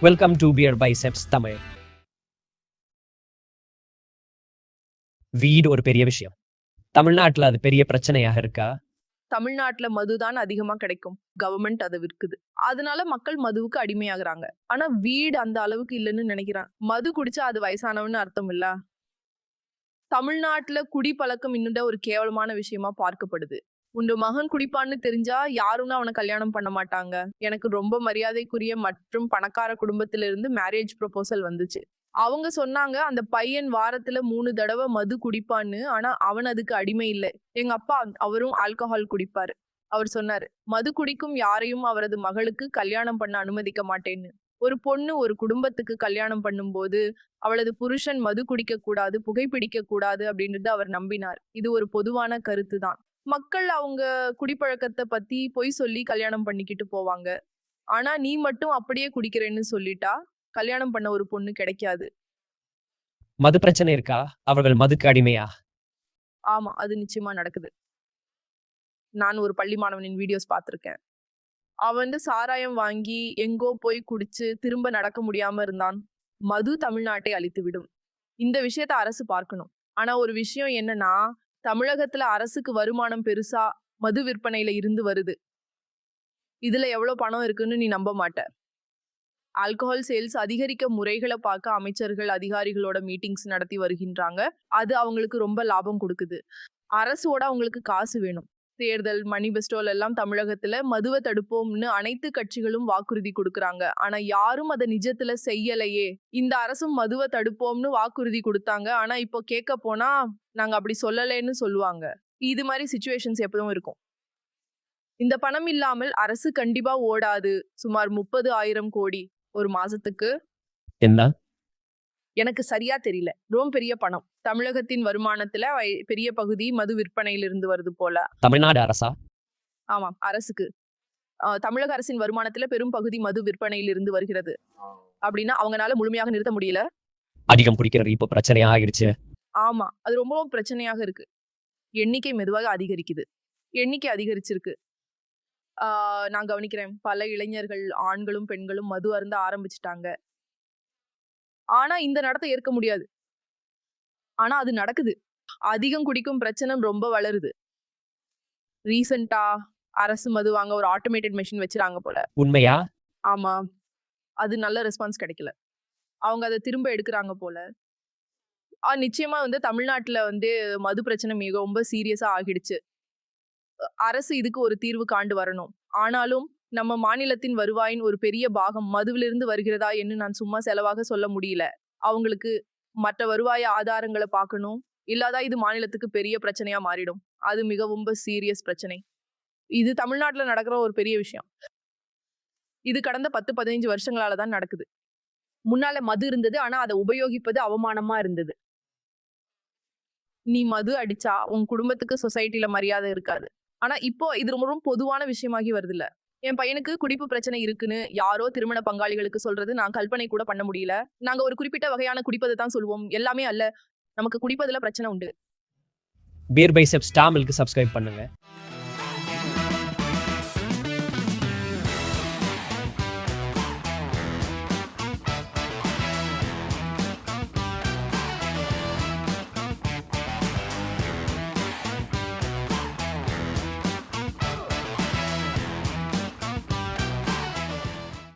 Welcome to bear biceps Tamil வீடு ஒரு பெரிய விஷயம். தமிழ்நாட்டுல அது பெரிய பிரச்சனையாக இருக்கா? தமிழ்நாட்டுல மதுதான் அதிகமா கிடைக்கும். கவர்மெண்ட் அதை விற்குது. அதனால மக்கள் மதுவுக்கு அடிமையாகிறாங்க. ஆனா வீடு அந்த அளவுக்கு இல்லைன்னு நினைக்கிறான். மது குடிச்சா அது வயசானவன்னு அர்த்தம் இல்ல? தமிழ்நாட்டுல குடிப்பழக்கம் இன்னும் ஒரு கேவலமான விஷயமா பார்க்கப்படுது. உண்டு. மகன் குடிப்பான்னு தெரிஞ்சா யாரும் அவனை கல்யாணம் பண்ண மாட்டாங்க. எனக்கு ரொம்ப மரியாதைக்குரிய மற்றும் பணக்கார குடும்பத்திலிருந்து மேரேஜ் ப்ரொபோசல் வந்துச்சு. அவங்க சொன்னாங்க அந்த பையன் வாரத்துல மூணு தடவை மது குடிப்பான்னு. ஆனா அவன் அதுக்கு அடிமை இல்லை. எங்க அப்பா அவரும் ஆல்கஹால் குடிப்பாரு. அவர் சொன்னாரு மது குடிக்கும் யாரையும் அவரது மகளுக்கு கல்யாணம் பண்ண அனுமதிக்க மாட்டேன்னு. ஒரு பொண்ணு ஒரு குடும்பத்துக்கு கல்யாணம் பண்ணும்போது அவளது புருஷன் மது குடிக்க கூடாது புகைப்பிடிக்க கூடாது அப்படின்றது அவர் நம்பினார். இது ஒரு பொதுவான கருத்து தான் மக்கள் அவங்க குடிப்பழக்கத்தை பத்தி பொய் சொல்லி கல்யாணம் பண்ணிக்கிட்டு போவாங்க. ஆனா நீ மட்டும் அப்படியே குடிக்கிறேன்னு சொல்லிட்டா கல்யாணம் பண்ண ஒரு பொண்ணு கிடைக்காது. மது பிரச்சனை இருக்கா? அவர்கள் மதுக்கு அடிமையா? ஆமா அது நிச்சயமா நடக்குது. நான் ஒரு பள்ளி மாணவனின் வீடியோஸ் பார்த்திருக்கேன். அவன் வந்து சாராயம் வாங்கி எங்கோ போய் குடிச்சு திரும்ப நடக்க முடியாம இருந்தான். மது தமிழ்நாட்டை அழித்து விடும் இந்த விஷயத்த அரசு பார்க்கணும். ஆனா ஒரு விஷயம் என்னன்னா தமிழகத்துல அரசுக்கு வருமானம் பெருசா மது விற்பனையில இருந்து வருது. இதுல எவ்வளவு பணம் இருக்குன்னு நீ நம்ப மாட்ட. ஆல்கஹால் சேல்ஸ் அதிகரிக்க முறைகளை பார்க்க அமைச்சர்கள் அதிகாரிகளோட மீட்டிங்ஸ் நடத்தி வருகின்றாங்க. அது அவங்களுக்கு ரொம்ப லாபம் கொடுக்குது. அரசோட அவங்களுக்கு காசு வேணும். தேர்தல் மணிபெஸ்டோல் எல்லாம் தமிழகத்துல மதுவை தடுப்போம்னு அனைத்து கட்சிகளும் வாக்குறுதி கொடுக்கறாங்க. ஆனா யாரும் அதை நிஜத்துல செய்யலையே. இந்த அரசும் மதுவை தடுப்போம்னு வாக்குறுதி கொடுத்தாங்க. ஆனா இப்போ கேட்க போனா நாங்க அப்படி சொல்லலைன்னு சொல்லுவாங்க. இது மாதிரி சுச்சுவேஷன்ஸ் எப்பவும் இருக்கும். இந்த பணம் இல்லாமல் அரசு கண்டிப்பா ஓடாது. சுமார் முப்பது ஆயிரம் கோடி ஒரு மாசத்துக்கு. என்ன? எனக்கு சரியா தெரியல. ரொம்ப பெரிய பணம். தமிழகத்தின் வருமானத்துல பெரிய பகுதி மது விற்பனையிலிருந்து வருது போல. தமிழ்நாடு அரசா? ஆமாம் அரசுக்கு. தமிழக அரசின் வருமானத்துல பெரும் பகுதி மது விற்பனையில் இருந்து வருகிறது. அப்படின்னா அவங்கனால முழுமையாக நிறுத்த முடியல. அதிகம் குடிக்கிறது இப்போ பிரச்சனையா ஆகிடுச்சு ஆமா அது ரொம்பவும் பிரச்சனையாக இருக்கு. எண்ணிக்கை மெதுவாக அதிகரிக்குது. எண்ணிக்கை அதிகரிச்சிருக்கு. ஆஹ், நான் கவனிக்கிறேன். பல இளைஞர்கள் ஆண்களும் பெண்களும் மது அருந்த ஆரம்பிச்சிட்டாங்க. ஆனா இந்த நடத்தை ஏற்க முடியாது. ஆனா அது நடக்குது. அதிகம் குடிக்கும் பிரச்சனை ரொம்ப வளருது. ரீசெண்டா அரசு மது வாங்க ஒரு ஆட்டோமேட்டட் மெஷின் வச்சிராங்க போல. உண்மையா? ஆமா. அது நல்ல ரெஸ்பான்ஸ் கிடைக்கல. அவங்க அதை திரும்ப எடுக்கிறாங்க போல. ஆ நிச்சயமா வந்து தமிழ்நாட்டுல வந்து மது பிரச்சனை மிக ரொம்ப சீரியஸா ஆகிடுச்சு. அரசு இதுக்கு ஒரு தீர்வு காண்டு வரணும். ஆனாலும் நம்ம மாநிலத்தின் வருவாயின் ஒரு பெரிய பாகம் மதுவிலிருந்து வருகிறதா என்று நான் சும்மா செலவாக சொல்ல முடியல. அவங்களுக்கு மற்ற வருவாய ஆதாரங்களை பார்க்கணும். இல்லாதா இது மாநிலத்துக்கு பெரிய பிரச்சனையா மாறிடும். அது மிகவும் சீரியஸ் பிரச்சனை. இது தமிழ்நாட்டில் நடக்கிற ஒரு பெரிய விஷயம். இது கடந்த பத்து பதினைஞ்சு வருஷங்களால தான் நடக்குது. முன்னால மது இருந்தது ஆனா அதை உபயோகிப்பது அவமானமா இருந்தது. நீ மது அடிச்சா உன் குடும்பத்துக்கு சொசைட்டில மரியாதை இருக்காது. ஆனா இப்போ இது ரொம்ப பொதுவான விஷயமாகி வருது என் பையனுக்கு குடிப்பு பிரச்சனை இருக்குன்னு யாரோ திருமண பங்காளிகளுக்கு சொல்றது நான் கல்பனை கூட பண்ண முடியல. நாங்க ஒரு குறிப்பிட்ட வகையான குடிப்பதை தான் சொல்லுவோம் எல்லாமே அல்ல. நமக்கு குடிப்பதுல பிரச்சனை உண்டு. பீர் பைசெப்ஸ் ஸ்டாமிலுக்கு சப்ஸ்கிரைப் பண்ணுங்க.